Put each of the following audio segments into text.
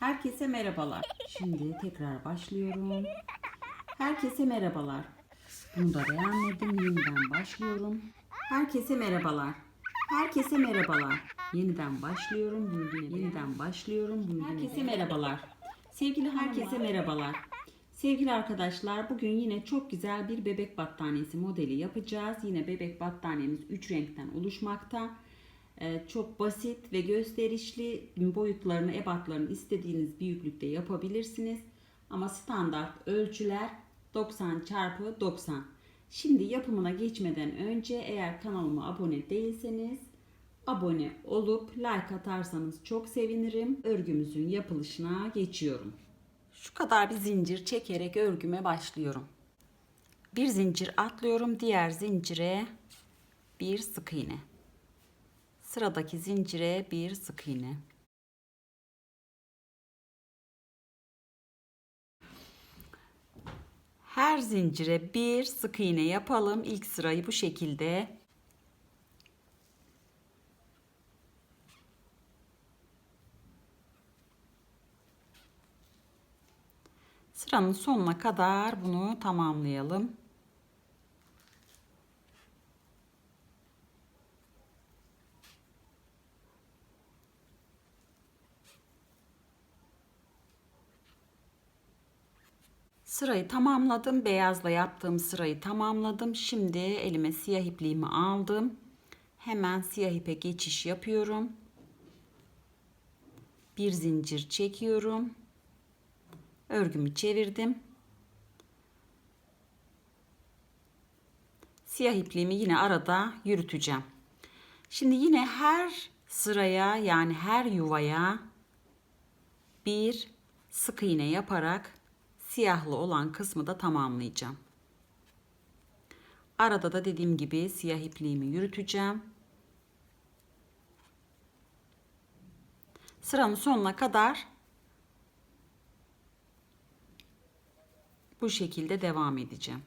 Herkese merhabalar. Şimdi tekrar başlıyorum. Herkese merhabalar. Bunu da beğenmedim. Yeniden başlıyorum. Herkese merhabalar. Herkese merhabalar. Yeniden başlıyorum. Bunu yine yeniden başlıyorum. Bunu herkese merhabalar. Sevgili herkese merhabalar. Sevgili arkadaşlar bugün yine çok güzel bir bebek battaniyesi modeli yapacağız. Yine bebek battaniyemiz 3 renkten oluşmakta. Ee, çok basit ve gösterişli boyutlarını, ebatlarını istediğiniz büyüklükte yapabilirsiniz. Ama standart ölçüler 90 çarpı 90. Şimdi yapımına geçmeden önce eğer kanalıma abone değilseniz abone olup like atarsanız çok sevinirim. Örgümüzün yapılışına geçiyorum. Şu kadar bir zincir çekerek örgüme başlıyorum. Bir zincir atlıyorum, diğer zincire bir sık iğne. Sıradaki zincire bir sık iğne. Her zincire bir sık iğne yapalım. İlk sırayı bu şekilde Sıranın sonuna kadar bunu tamamlayalım. Sırayı tamamladım. Beyazla yaptığım sırayı tamamladım. Şimdi elime siyah ipliğimi aldım. Hemen siyah ipe geçiş yapıyorum. Bir zincir çekiyorum. Örgümü çevirdim. Siyah ipliğimi yine arada yürüteceğim. Şimdi yine her sıraya yani her yuvaya bir sık iğne yaparak siyahlı olan kısmı da tamamlayacağım. Arada da dediğim gibi siyah ipliğimi yürüteceğim. Sıranın sonuna kadar bu şekilde devam edeceğim.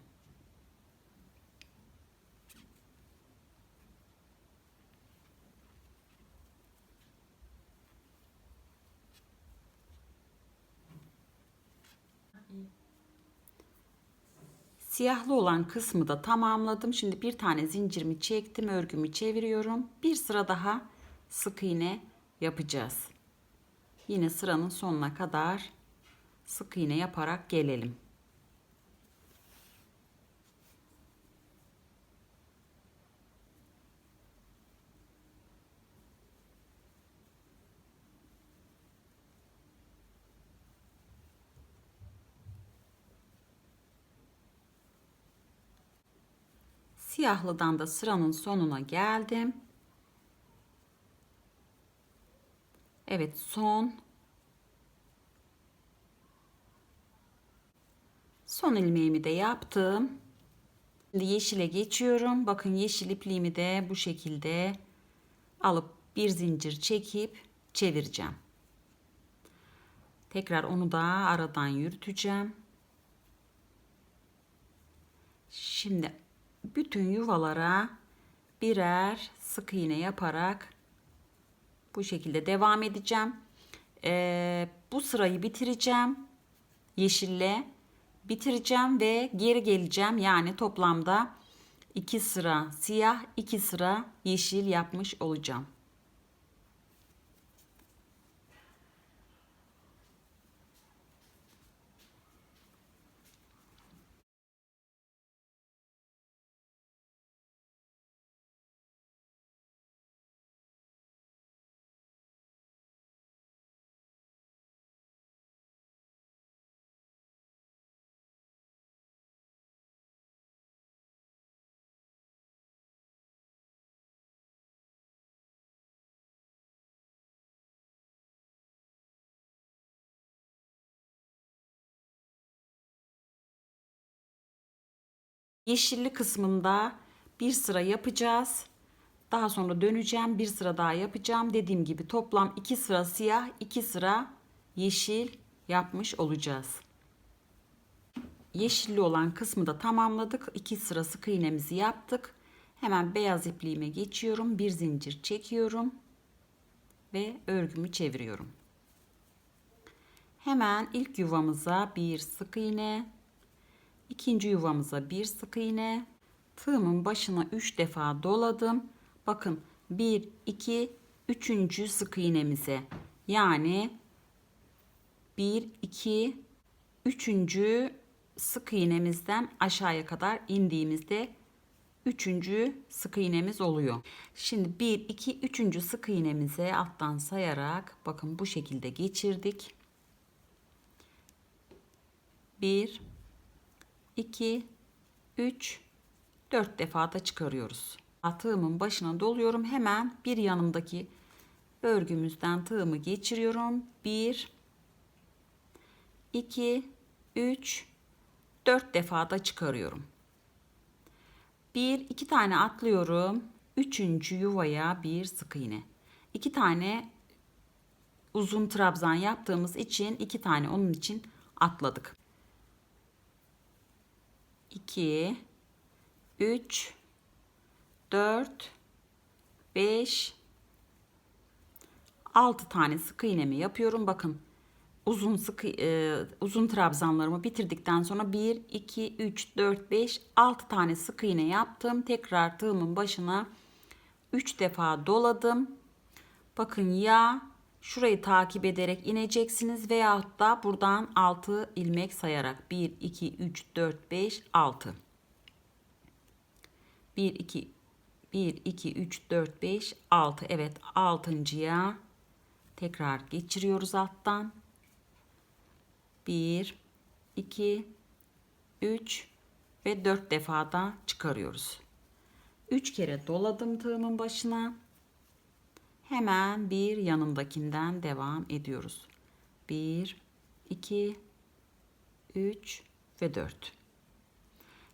Siyahlı olan kısmı da tamamladım. Şimdi bir tane zincirimi çektim, örgümü çeviriyorum. Bir sıra daha sık iğne yapacağız. Yine sıranın sonuna kadar sık iğne yaparak gelelim. Siyahlıdan da sıranın sonuna geldim. Evet son. Son ilmeğimi de yaptım. Şimdi yeşile geçiyorum. Bakın yeşil ipliğimi de bu şekilde alıp bir zincir çekip çevireceğim. Tekrar onu da aradan yürüteceğim. Şimdi bütün yuvalara birer sık iğne yaparak bu şekilde devam edeceğim. Ee, bu sırayı bitireceğim. Yeşille bitireceğim ve geri geleceğim. Yani toplamda iki sıra siyah, iki sıra yeşil yapmış olacağım. Yeşilli kısmında bir sıra yapacağız. Daha sonra döneceğim. Bir sıra daha yapacağım. Dediğim gibi toplam iki sıra siyah, iki sıra yeşil yapmış olacağız. Yeşilli olan kısmı da tamamladık. İki sıra sık iğnemizi yaptık. Hemen beyaz ipliğime geçiyorum. Bir zincir çekiyorum ve örgümü çeviriyorum. Hemen ilk yuvamıza bir sık iğne, ikinci yuvamıza bir sık iğne, tığımın başına 3 defa doladım. Bakın 1 2 3. sık iğnemize yani 1 2 3. sık iğnemizden aşağıya kadar indiğimizde 3. sık iğnemiz oluyor. Şimdi 1 2 3. sık iğnemize alttan sayarak bakın bu şekilde geçirdik. 1 2 3 4 defa da çıkarıyoruz. Tığımın başına doluyorum. Hemen bir yanımdaki örgümüzden tığımı geçiriyorum. 1 2 3 4 defa da çıkarıyorum. 1 2 tane atlıyorum. Üçüncü yuvaya bir sık iğne. 2 tane uzun trabzan yaptığımız için iki tane onun için atladık. 2 3 4 5 6 tane sık iğnemi yapıyorum. Bakın uzun sık e, uzun trabzanlarımı bitirdikten sonra 1 2 3 4 5 6 tane sık iğne yaptım. Tekrar tığımın başına 3 defa doladım. Bakın ya şurayı takip ederek ineceksiniz veyahut da buradan 6 ilmek sayarak 1 2 3 4 5 6 1 2 1 2 3 4 5 6 evet 6.ya tekrar geçiriyoruz alttan. 1 2 3 ve 4 defa da çıkarıyoruz. 3 kere doladım tığımın başına hemen bir yanındakinden devam ediyoruz 1 2 3 ve 4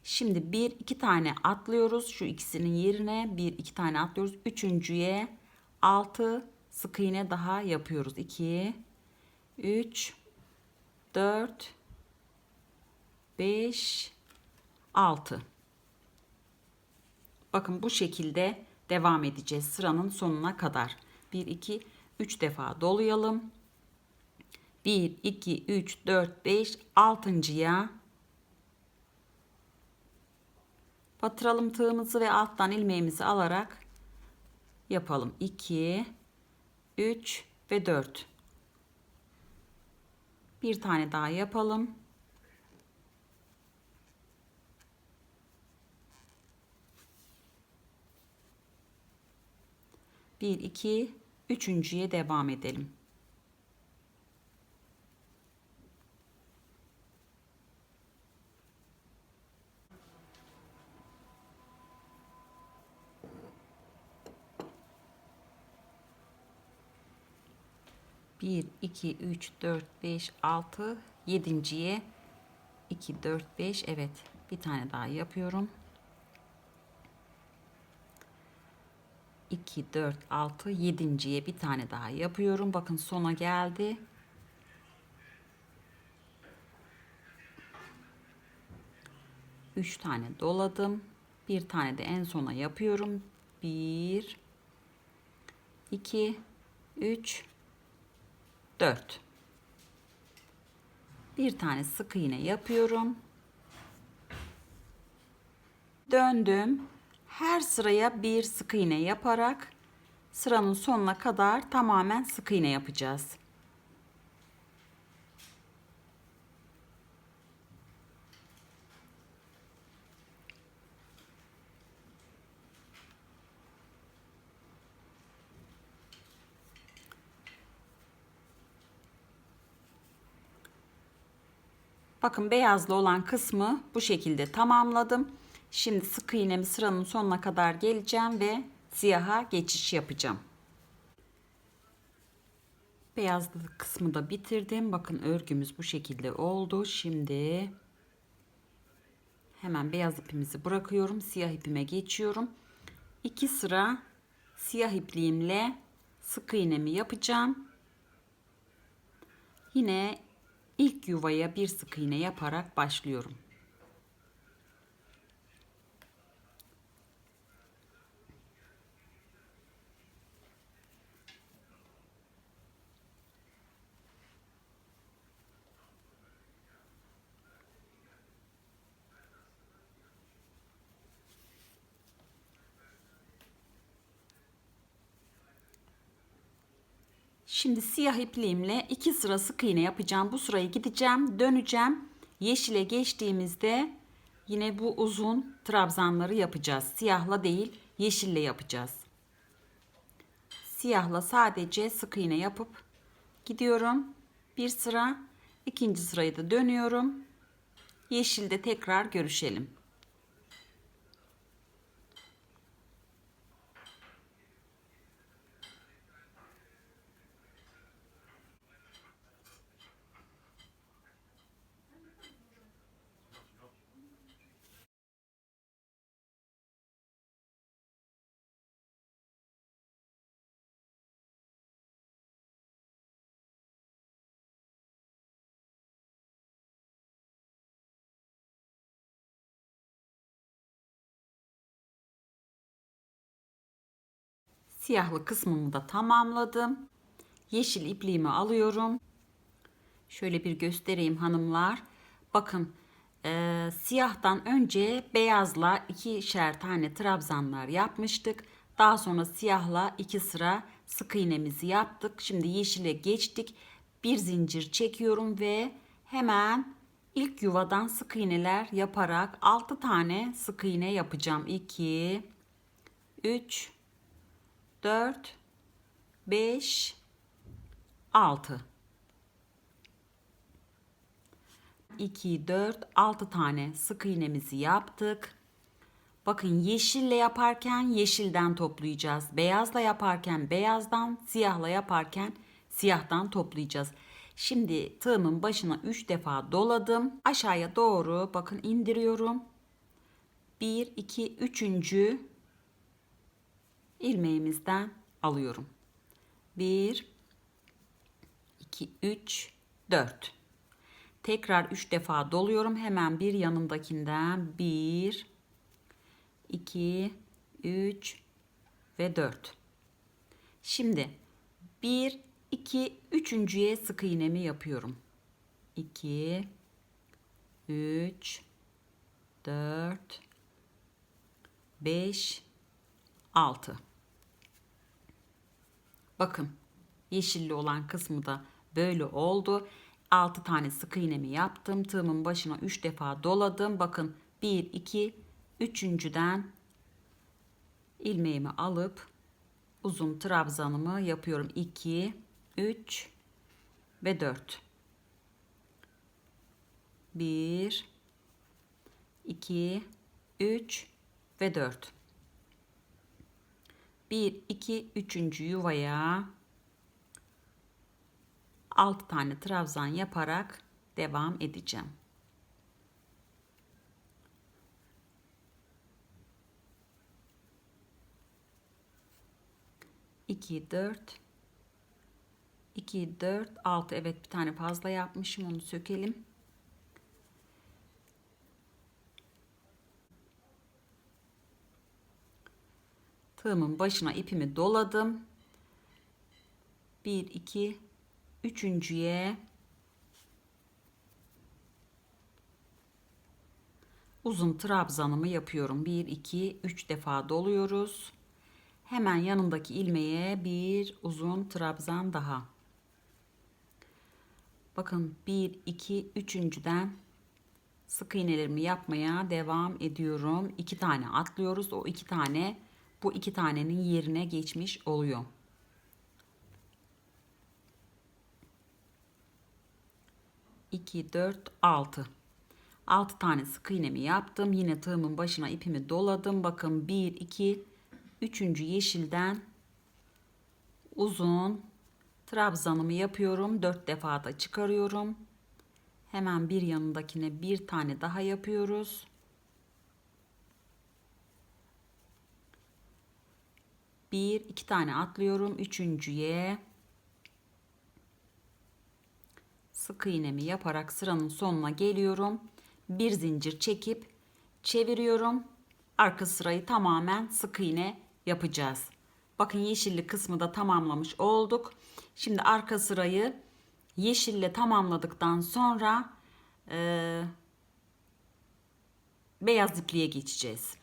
Şimdi bir iki tane atlıyoruz. Şu ikisinin yerine bir iki tane atlıyoruz. Üçüncüye altı sık iğne daha yapıyoruz. 2 3 4 5 6 Bakın bu şekilde devam edeceğiz sıranın sonuna kadar. 1 2 3 defa dolayalım. 1 2 3 4 5 6.ya batıralım tığımızı ve alttan ilmeğimizi alarak yapalım. 2 3 ve 4 bir tane daha yapalım. Bir, iki, üçüncüye devam edelim. Bir, iki, üç, dört, beş, altı, yedinciye iki, dört, beş. Evet, bir tane daha yapıyorum. 2, 4, 6, 7.ye bir tane daha yapıyorum. Bakın sona geldi. Üç tane doladım. Bir tane de en sona yapıyorum. Bir, iki, üç, dört. Bir tane sık iğne yapıyorum. Döndüm her sıraya bir sık iğne yaparak sıranın sonuna kadar tamamen sık iğne yapacağız. Bakın beyazlı olan kısmı bu şekilde tamamladım. Şimdi sık iğnemi sıranın sonuna kadar geleceğim ve siyaha geçiş yapacağım. Beyazlı kısmı da bitirdim. Bakın örgümüz bu şekilde oldu. Şimdi hemen beyaz ipimizi bırakıyorum. Siyah ipime geçiyorum. İki sıra siyah ipliğimle sık iğnemi yapacağım. Yine ilk yuvaya bir sık iğne yaparak başlıyorum. Şimdi siyah ipliğimle iki sıra sık iğne yapacağım. Bu sırayı gideceğim, döneceğim. Yeşile geçtiğimizde yine bu uzun trabzanları yapacağız. Siyahla değil, yeşille yapacağız. Siyahla sadece sık iğne yapıp gidiyorum. Bir sıra, ikinci sırayı da dönüyorum. Yeşilde tekrar görüşelim. Siyahlı kısmımı da tamamladım. Yeşil ipliğimi alıyorum. Şöyle bir göstereyim hanımlar. Bakın e, siyahtan önce beyazla ikişer tane trabzanlar yapmıştık. Daha sonra siyahla iki sıra sık iğnemizi yaptık. Şimdi yeşile geçtik. Bir zincir çekiyorum ve hemen ilk yuvadan sık iğneler yaparak 6 tane sık iğne yapacağım. 2 3 4 5 6 2 4 6 tane sık iğnemizi yaptık. Bakın yeşille yaparken yeşilden toplayacağız. Beyazla yaparken beyazdan, siyahla yaparken siyahtan toplayacağız. Şimdi tığımın başına 3 defa doladım. Aşağıya doğru bakın indiriyorum. 1 2 3 ilmeğimizden alıyorum. 1 2 3 4 Tekrar 3 defa doluyorum. Hemen bir yanındakinden 1 2 3 ve 4. Şimdi 1 2 üçüncüye sık iğnemi yapıyorum. 2 3 4 5 6 Bakın yeşilli olan kısmı da böyle oldu. 6 tane sık iğnemi yaptım. Tığımın başına 3 defa doladım. Bakın 1 2 üçüncüden ilmeğimi alıp uzun trabzanımı yapıyorum. 2 3 ve 4 1 2 3 ve 4 1 2 3. yuvaya 6 tane trabzan yaparak devam edeceğim. 2 4 2 4 6 evet bir tane fazla yapmışım onu sökelim. Tığımın başına ipimi doladım. 1 2 üçüncüye uzun trabzanımı yapıyorum. 1 2 3 defa doluyoruz. Hemen yanındaki ilmeğe bir uzun trabzan daha. Bakın 1 2 üçüncüden sık iğnelerimi yapmaya devam ediyorum. 2 tane atlıyoruz. O 2 tane bu 2 tanenin yerine geçmiş oluyor. İki, dört, altı. 6 tane sık iğnemi yaptım. Yine tığımın başına ipimi doladım. Bakın 1, 2, Üçüncü yeşilden uzun trabzanımı yapıyorum. Dört defa da çıkarıyorum. Hemen bir yanındakine bir tane daha yapıyoruz. Bir, iki tane atlıyorum. Üçüncüye sık iğnemi yaparak sıranın sonuna geliyorum. Bir zincir çekip çeviriyorum. Arka sırayı tamamen sık iğne yapacağız. Bakın yeşilli kısmı da tamamlamış olduk. Şimdi arka sırayı yeşille tamamladıktan sonra e, beyaz ipliğe geçeceğiz.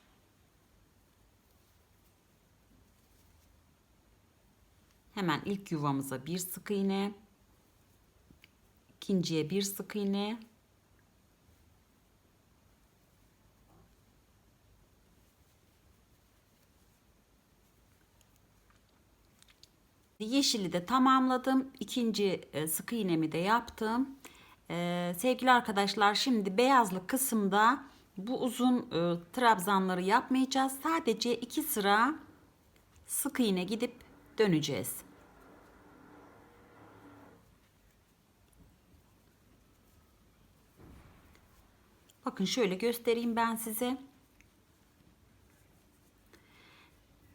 Hemen ilk yuvamıza bir sık iğne. ikinciye bir sık iğne. Yeşili de tamamladım. İkinci e, sık iğnemi de yaptım. Ee, sevgili arkadaşlar şimdi beyazlı kısımda bu uzun e, trabzanları yapmayacağız. Sadece iki sıra sık iğne gidip döneceğiz. Bakın şöyle göstereyim ben size.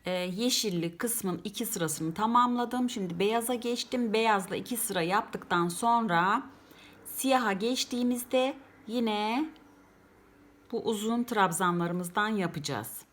Ee, yeşilli kısmın iki sırasını tamamladım. Şimdi beyaza geçtim. Beyazla iki sıra yaptıktan sonra siyaha geçtiğimizde yine bu uzun trabzanlarımızdan yapacağız.